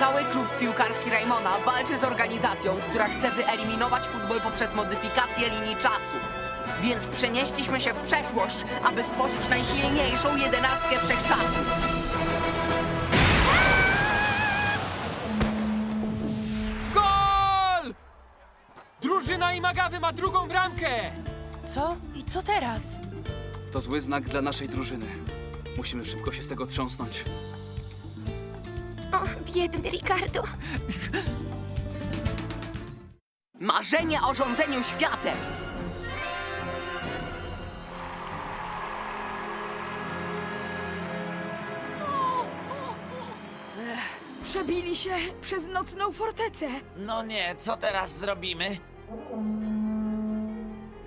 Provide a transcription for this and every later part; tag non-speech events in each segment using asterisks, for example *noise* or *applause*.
Cały klub piłkarski Raymona walczy z organizacją, która chce wyeliminować futbol poprzez modyfikację linii czasu. Więc przenieśliśmy się w przeszłość, aby stworzyć najsilniejszą jedenastkę wszechczasu. Gol! Drużyna Imagawy ma drugą bramkę! Co? I co teraz? To zły znak dla naszej drużyny. Musimy szybko się z tego trząsnąć. O, biedny Ricardo. Marzenie o rządzeniu światem! Przebili się przez nocną fortecę. No nie, co teraz zrobimy?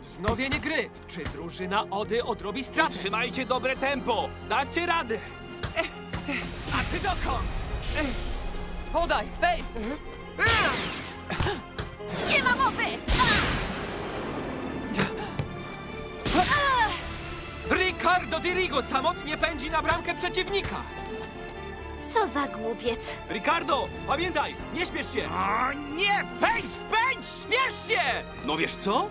Wznowienie gry. Czy drużyna Ody odrobi straty? Trzymajcie dobre tempo! Dacie radę! A ty dokąd? Podaj, Fej! Nie ma mowy! Ricardo Dirigo samotnie pędzi na bramkę przeciwnika. Co za głupiec. Ricardo, pamiętaj, nie śpiesz się! O nie! Pędź, pędź! Śmiesz się! No wiesz co?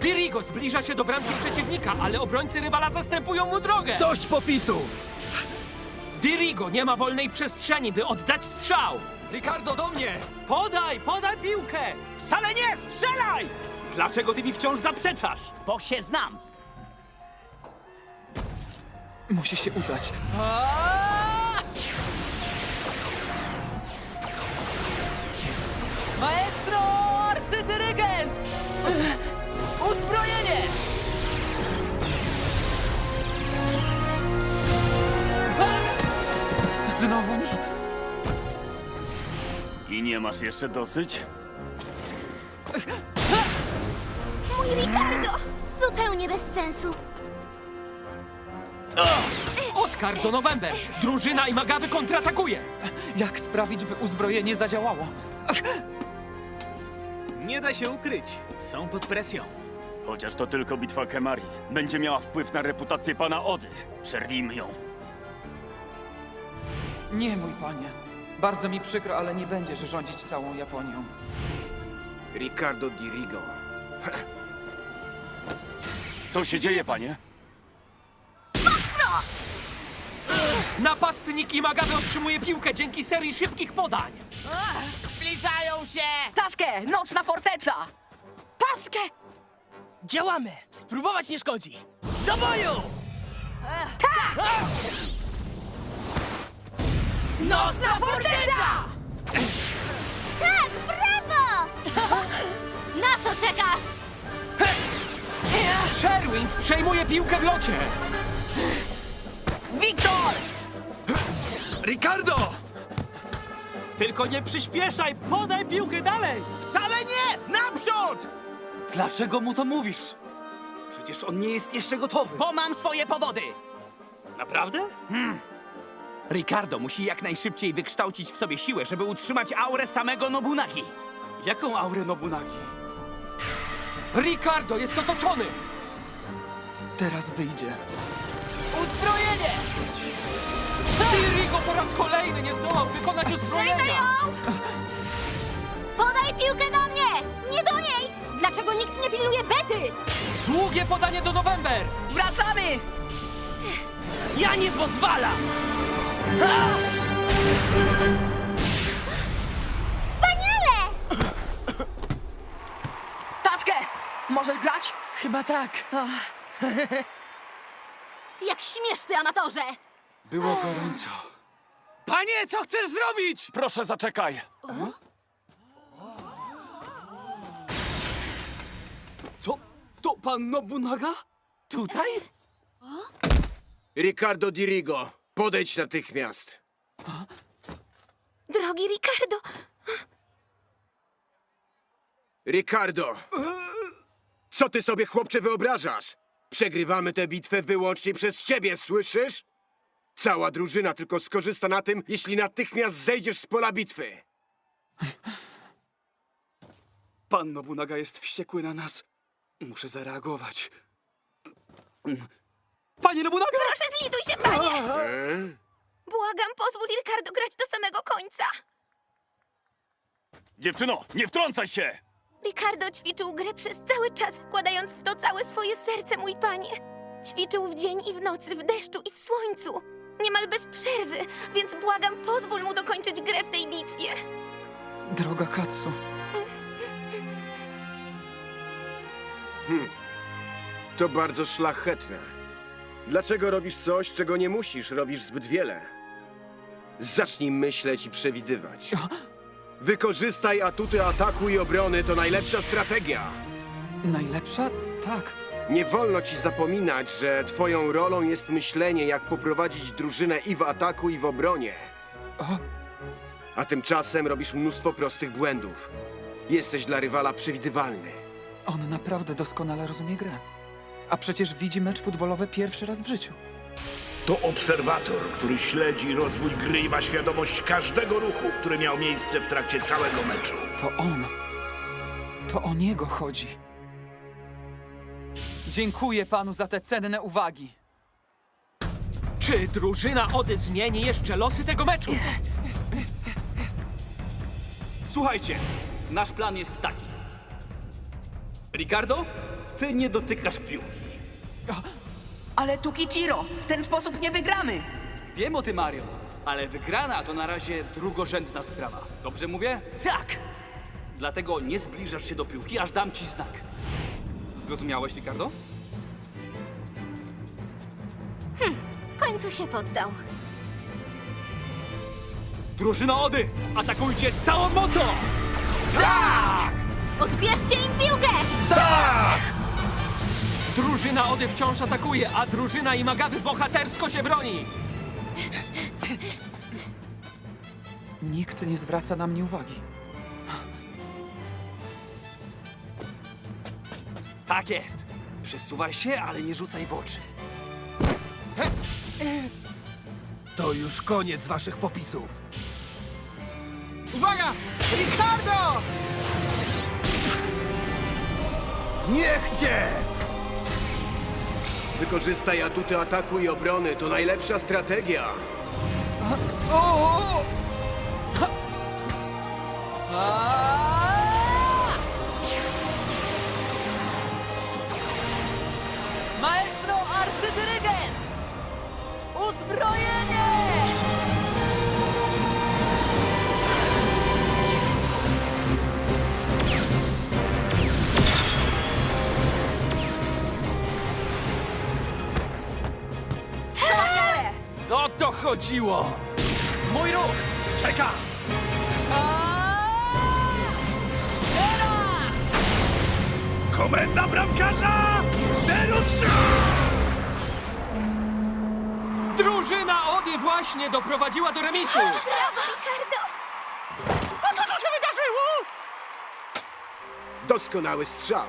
Dirigo zbliża się do bramki przeciwnika, ale obrońcy rywala zastępują mu drogę. Dość popisów! Dirigo nie ma wolnej przestrzeni, by oddać strzał. Ricardo, do mnie! Podaj, podaj piłkę! Wcale nie! Strzelaj! Dlaczego ty mi wciąż zaprzeczasz? Bo się znam. Musi się udać. Maestro, nie masz jeszcze dosyć? Mój Ricardo! Zupełnie bez sensu. Oskar do November. Drużyna Imagawy kontratakuje. Jak sprawić, by uzbrojenie zadziałało? Nie da się ukryć. Są pod presją. Chociaż to tylko bitwa Kemari. Będzie miała wpływ na reputację pana Ody. Przerwijmy ją. Nie, mój panie. Bardzo mi przykro, ale nie będziesz rządzić całą Japonią. Ricardo Dirigo. *laughs* Co się dzieje, panie? Napastnik Imagawy otrzymuje piłkę dzięki serii szybkich podań. Zbliżają się! Taskę, nocna forteca! Paskę! Działamy! Spróbować nie szkodzi! Do boju! Nocna forteca! Tak, brawo! Na co czekasz? Sherwind przejmuje piłkę w locie. Wiktor! Ricardo! Tylko nie przyspieszaj! Podaj piłkę dalej! Wcale nie! Naprzód! Dlaczego mu to mówisz? Przecież on nie jest jeszcze gotowy. Bo mam swoje powody. Naprawdę? Ricardo musi jak najszybciej wykształcić w sobie siłę, żeby utrzymać aurę samego Nobunagi. Jaką aurę Nobunagi? Ricardo jest otoczony. Teraz wyjdzie. Uzbrojenie! Dirigo po raz kolejny nie zdołał wykonać uzbrojenia. Podaj piłkę do mnie! Nie do niej! Dlaczego nikt nie pilnuje bety? Długie podanie do November. Wracamy! Ja nie pozwalam. Wspaniale! Taskę! Możesz grać? Chyba tak. *laughs* Jak śmiesz ty, amatorze! Było gorąco. Panie, co chcesz zrobić? Proszę, zaczekaj. Co? To pan Nobunaga? Tutaj? Ricardo Dirigo, podejdź natychmiast. Drogi Ricardo, Ricardo! Co ty sobie, chłopcze, wyobrażasz? Przegrywamy tę bitwę wyłącznie przez ciebie, słyszysz? Cała drużyna tylko skorzysta na tym, jeśli natychmiast zejdziesz z pola bitwy. Pan Nobunaga jest wściekły na nas. Muszę zareagować. Panie Nobunaga! proszę zlituj się, panie! E? Błagam, pozwól Ricardo grać do samego końca. Dziewczyno, nie wtrącaj się! Ricardo ćwiczył grę przez cały czas, wkładając w to całe swoje serce, mój panie. Ćwiczył w dzień i w nocy, w deszczu i w słońcu. Niemal bez przerwy, więc błagam, pozwól mu dokończyć grę w tej bitwie. Droga Katsu, To bardzo szlachetne. Dlaczego robisz coś, czego nie musisz? Robisz zbyt wiele. Zacznij myśleć i przewidywać. Wykorzystaj atuty ataku i obrony, to najlepsza strategia. najlepsza? Tak. Nie wolno ci zapominać, że twoją rolą jest myślenie, jak poprowadzić drużynę i w ataku, i w obronie. O, A tymczasem robisz mnóstwo prostych błędów. Jesteś dla rywala przewidywalny. on naprawdę doskonale rozumie grę. A przecież widzi mecz futbolowy pierwszy raz w życiu. To obserwator, który śledzi rozwój gry i ma świadomość każdego ruchu, który miał miejsce w trakcie całego meczu. To on. To o niego chodzi. Dziękuję panu za te cenne uwagi. Czy drużyna Ody zmieni jeszcze losy tego meczu? Słuchajcie, nasz plan jest taki. Ricardo, ty nie dotykasz piłki. Ale Tukichiro, w ten sposób nie wygramy. Wiem o tym, Mario, ale wygrana to na razie drugorzędna sprawa. Dobrze mówię? Tak! Dlatego nie zbliżasz się do piłki, aż dam ci znak. Zrozumiałeś, Ricardo? W końcu się poddał. Drużyno Ody, atakujcie z całą mocą! Odbierzcie im piłkę! Drużyna Ody wciąż atakuje, a drużyna Imagawy bohatersko się broni. Nikt nie zwraca na mnie uwagi. Tak jest. Przesuwaj się, ale nie rzucaj w oczy. To już koniec waszych popisów. Uwaga! Ricardo! Niech cię! Wykorzystaj atuty ataku i obrony, to najlepsza strategia. Chodziło! Mój ruch! Czeka! Komenda bramkarza! 0-3! Drużyna Ody właśnie doprowadziła do remisu! Brawo, Ricardo! Doskonały strzał.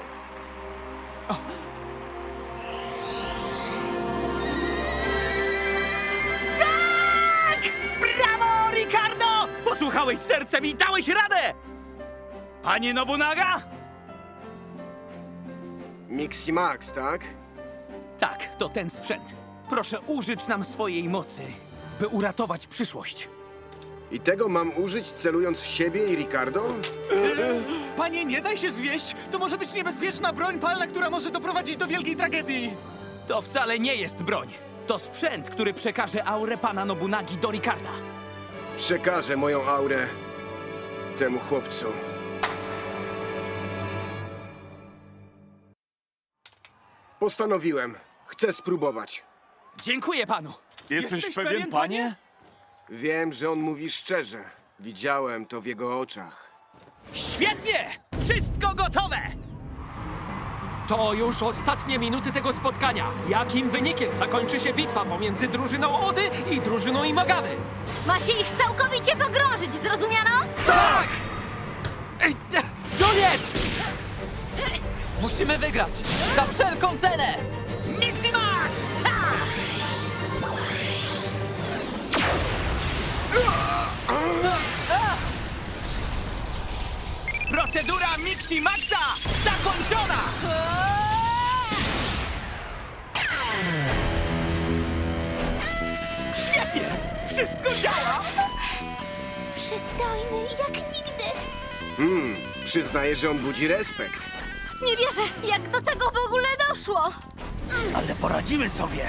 Brawo, Ricardo! Posłuchałeś sercem i dałeś radę! Panie Nobunaga? Mixi Max, tak? Tak, to ten sprzęt. Proszę użyć nam swojej mocy, by uratować przyszłość. I tego mam użyć celując w siebie i Ricardo? Panie, nie daj się zwieść! To może być niebezpieczna broń palna, która może doprowadzić do wielkiej tragedii! To wcale nie jest broń. To sprzęt, który przekaże aurę pana Nobunagi do Ricarda. Przekażę moją aurę temu chłopcu. Postanowiłem. Chcę spróbować. Dziękuję panu. Jesteś, pewien, panie? Wiem, że on mówi szczerze. Widziałem to w jego oczach. Świetnie! Wszystko gotowe! To już ostatnie minuty tego spotkania. Jakim wynikiem zakończy się bitwa pomiędzy drużyną Ody i drużyną Imagawy? Macie ich całkowicie pogrążyć, zrozumiano? Tak! Ej, e, Juliet! Musimy wygrać! Za wszelką cenę! Mixi Max! Ha! Procedura Mixi Maxa zakończona! Wszystko działa! Przystojny jak nigdy. Hmm, przyznaję, że on budzi respekt. Nie wierzę, jak do tego w ogóle doszło. Ale poradzimy sobie!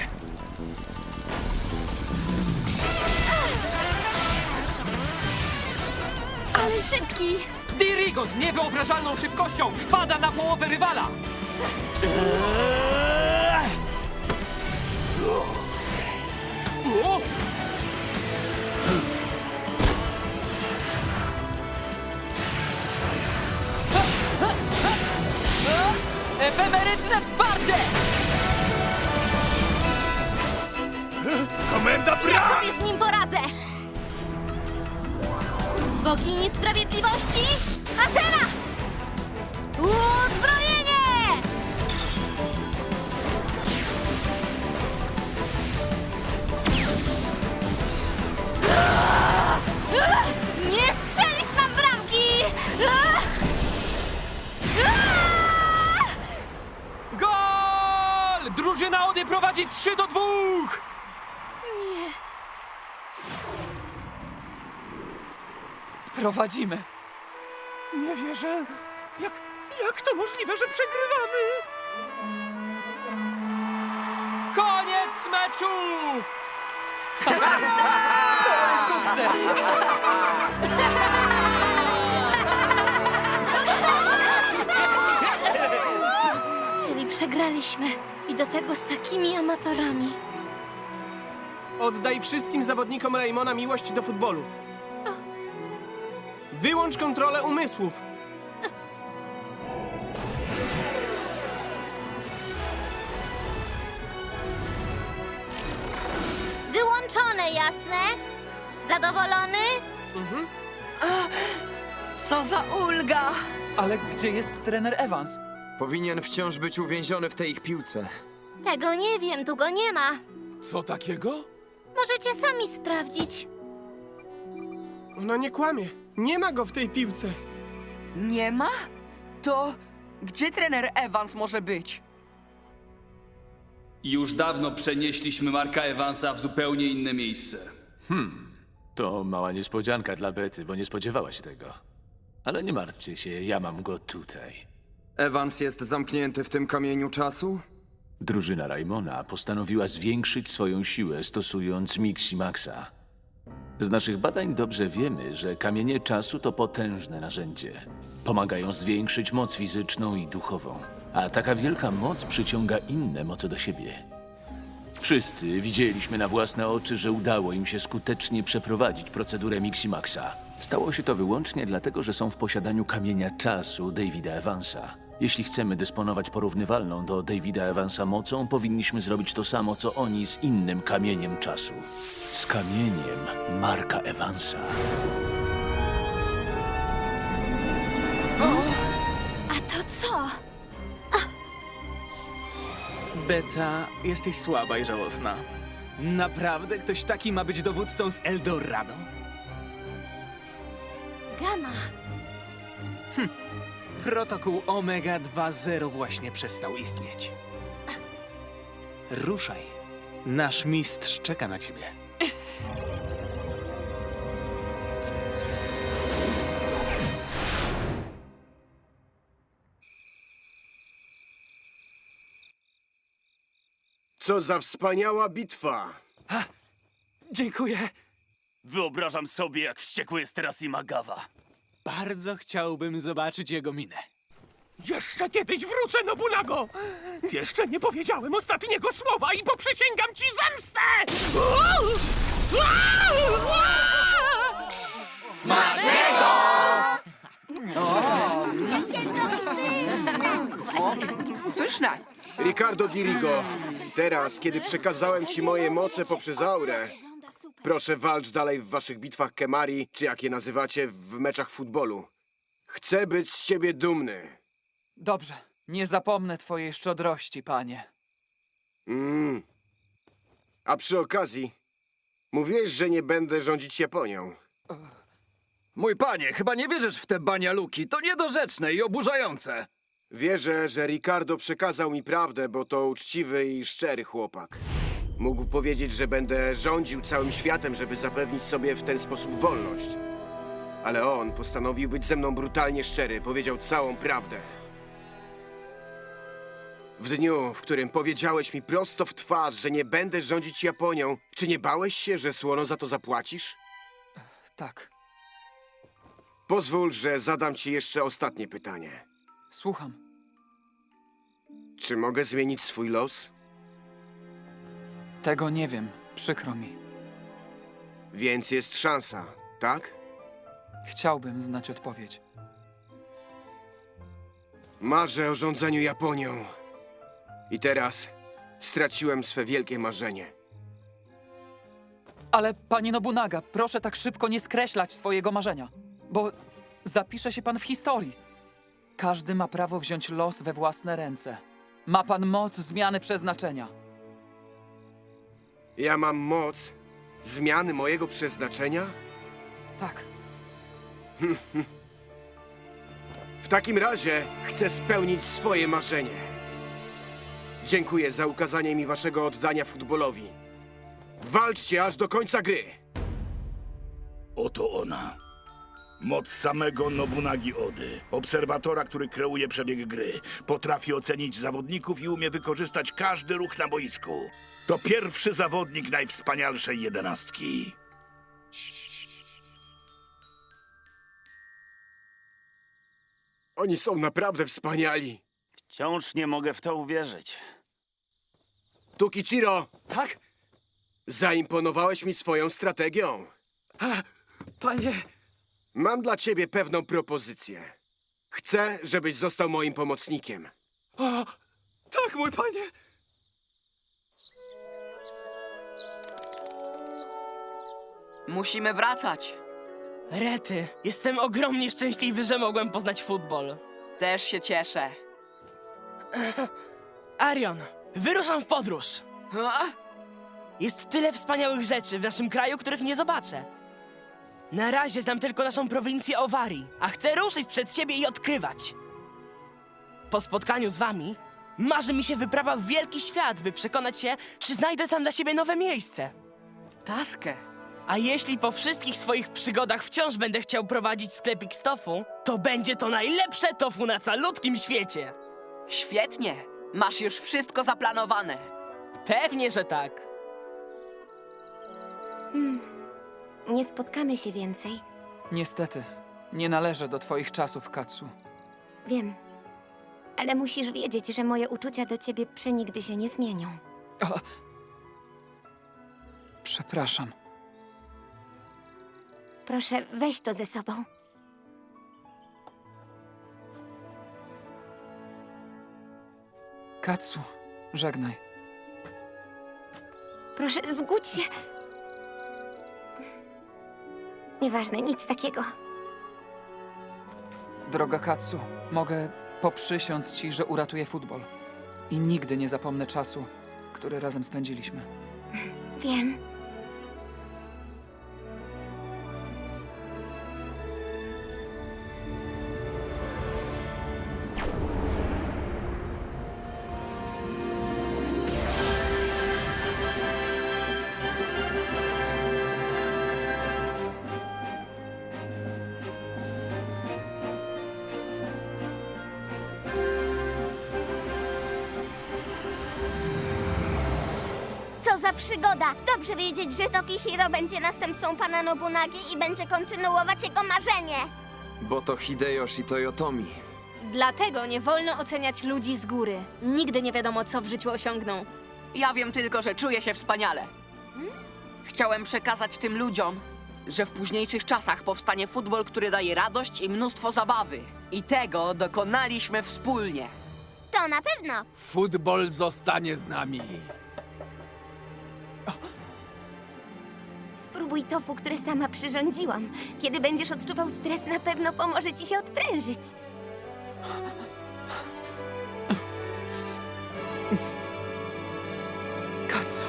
Ale szybki. Dirigo z niewyobrażalną szybkością wpada na połowę rywala! O! Efemeryczne wsparcie! Komenda Ja sobie z nim poradzę. Bogini Sprawiedliwości, Atena! Uzbrojenie! Drużyna Ody prowadzi 3 do 2! Prowadzimy. Nie wierzę. Jak, jak to możliwe, że przegrywamy? Koniec meczu! Sukces! Czyli przegraliśmy. I do tego z takimi amatorami. Oddaj wszystkim zawodnikom Raymona miłość do futbolu. Wyłącz kontrolę umysłów. Wyłączone, jasne? Zadowolony? Co za ulga! Ale gdzie jest trener Evans? Powinien wciąż być uwięziony w tej ich piłce. Tego nie wiem, tu go nie ma. Co takiego? Możecie sami sprawdzić. Ona nie kłamie. Nie ma go w tej piłce. Nie ma? To gdzie trener Evans może być? Już dawno przenieśliśmy Marka Evansa w zupełnie inne miejsce. To mała niespodzianka dla Bety, bo nie spodziewała się tego. Ale nie martwcie się, ja mam go tutaj. Evans jest zamknięty w tym kamieniu czasu? Drużyna Raimona postanowiła zwiększyć swoją siłę stosując Miximaxa. Z naszych badań dobrze wiemy, że kamienie czasu to potężne narzędzie. Pomagają zwiększyć moc fizyczną i duchową. A taka wielka moc przyciąga inne moce do siebie. Wszyscy widzieliśmy na własne oczy, że udało im się skutecznie przeprowadzić procedurę Miximaxa. Stało się to wyłącznie dlatego, że są w posiadaniu kamienia czasu Davida Evansa. Jeśli chcemy dysponować porównywalną do Davida Evansa mocą, powinniśmy zrobić to samo, co oni z innym kamieniem czasu. Z kamieniem Marka Evansa. A to co? Beta, jesteś słaba i żałosna. Naprawdę ktoś taki ma być dowódcą z Eldorado? Gama. Protokół Omega 2.0 właśnie przestał istnieć. Ruszaj. Nasz mistrz czeka na ciebie. Co za wspaniała bitwa! Dziękuję. Wyobrażam sobie, jak wściekły jest teraz Imagawa. Bardzo chciałbym zobaczyć jego minę. Jeszcze kiedyś wrócę, Nobunago! Jeszcze nie powiedziałem ostatniego słowa i poprzysięgam ci zemstę! Pyszne! Ricardo Dirigo, teraz, kiedy przekazałem ci moje moce poprzez aurę, proszę walcz dalej w waszych bitwach Kemari, czy jak je nazywacie, w meczach futbolu. Chcę być z ciebie dumny. Dobrze. Nie zapomnę twojej szczodrości, panie. Mm. A przy okazji, mówiłeś, że nie będę rządzić Japonią. Mój panie, chyba nie wierzysz w te banialuki. To niedorzeczne i oburzające. Wierzę, że Ricardo przekazał mi prawdę, bo to uczciwy i szczery chłopak. Mógł powiedzieć, że będę rządził całym światem, żeby zapewnić sobie w ten sposób wolność. Ale on postanowił być ze mną brutalnie szczery, powiedział całą prawdę. W dniu, w którym powiedziałeś mi prosto w twarz, że nie będę rządzić Japonią, czy nie bałeś się, że słono za to zapłacisz? Tak, Pozwól, że zadam ci jeszcze ostatnie pytanie. słucham. Czy mogę zmienić swój los? Tego nie wiem, przykro mi. Więc jest szansa, tak? Chciałbym znać odpowiedź. Marzę o rządzeniu Japonią. I teraz straciłem swe wielkie marzenie. Ale panie Nobunaga, proszę tak szybko nie skreślać swojego marzenia, bo zapisze się pan w historii. Każdy ma prawo wziąć los we własne ręce. Ma pan moc zmiany przeznaczenia. Ja mam moc zmiany mojego przeznaczenia? Tak, *laughs* W takim razie chcę spełnić swoje marzenie. Dziękuję za ukazanie mi waszego oddania futbolowi. Walczcie aż do końca gry. Oto ona. Moc samego Nobunagi Ody, obserwatora, który kreuje przebieg gry. Potrafi ocenić zawodników i umie wykorzystać każdy ruch na boisku. To pierwszy zawodnik najwspanialszej jedenastki. Oni są naprawdę wspaniali. Wciąż nie mogę w to uwierzyć. Tukichiro, Tak? zaimponowałeś mi swoją strategią. Panie, Mam dla ciebie pewną propozycję. Chcę, żebyś został moim pomocnikiem. o, tak, mój panie. Musimy wracać. Rety, jestem ogromnie szczęśliwy, że mogłem poznać futbol. Też się cieszę. *laughs* Arion, wyruszam w podróż. A? Jest tyle wspaniałych rzeczy w naszym kraju, których nie zobaczę. Na razie znam tylko naszą prowincję Owarii, a chcę ruszyć przed siebie i odkrywać. Po spotkaniu z wami marzy mi się wyprawa w wielki świat, by przekonać się, czy znajdę tam dla siebie nowe miejsce. Taskę. A jeśli po wszystkich swoich przygodach wciąż będę chciał prowadzić sklepik z tofu, to będzie to najlepsze tofu na calutkim świecie. Świetnie. Masz już wszystko zaplanowane. Pewnie, że tak. Nie spotkamy się więcej. niestety, nie należę do twoich czasów, Katsu. Wiem. Ale musisz wiedzieć, że moje uczucia do ciebie przenigdy się nie zmienią. Przepraszam. Proszę, weź to ze sobą. Katsu, żegnaj. Proszę, zgódź się. Nieważne, nic takiego. Droga Katsu, mogę poprzysiąc ci, że uratuję futbol. I nigdy nie zapomnę czasu, który razem spędziliśmy. Wiem. Za przygoda! Dobrze wiedzieć, że Tokihiro będzie następcą pana Nobunagi i będzie kontynuować jego marzenie. Bo to Hideyoshi Toyotomi. Dlatego nie wolno oceniać ludzi z góry. Nigdy nie wiadomo, co w życiu osiągną. Ja wiem tylko, że czuję się wspaniale. Chciałem przekazać tym ludziom, że w późniejszych czasach powstanie futbol, który daje radość i mnóstwo zabawy. I tego dokonaliśmy wspólnie. To na pewno. Futbol zostanie z nami. Spróbuj tofu, które sama przyrządziłam. Kiedy będziesz odczuwał stres, na pewno pomoże ci się odprężyć. Katsu.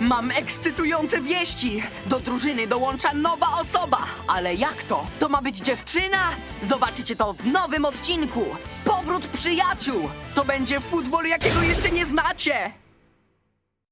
Mam ekscytujące wieści! Do drużyny dołącza nowa osoba! Ale jak to? To ma być dziewczyna? Zobaczycie to w nowym odcinku! Powrót przyjaciół! To będzie futbol, jakiego jeszcze nie znacie!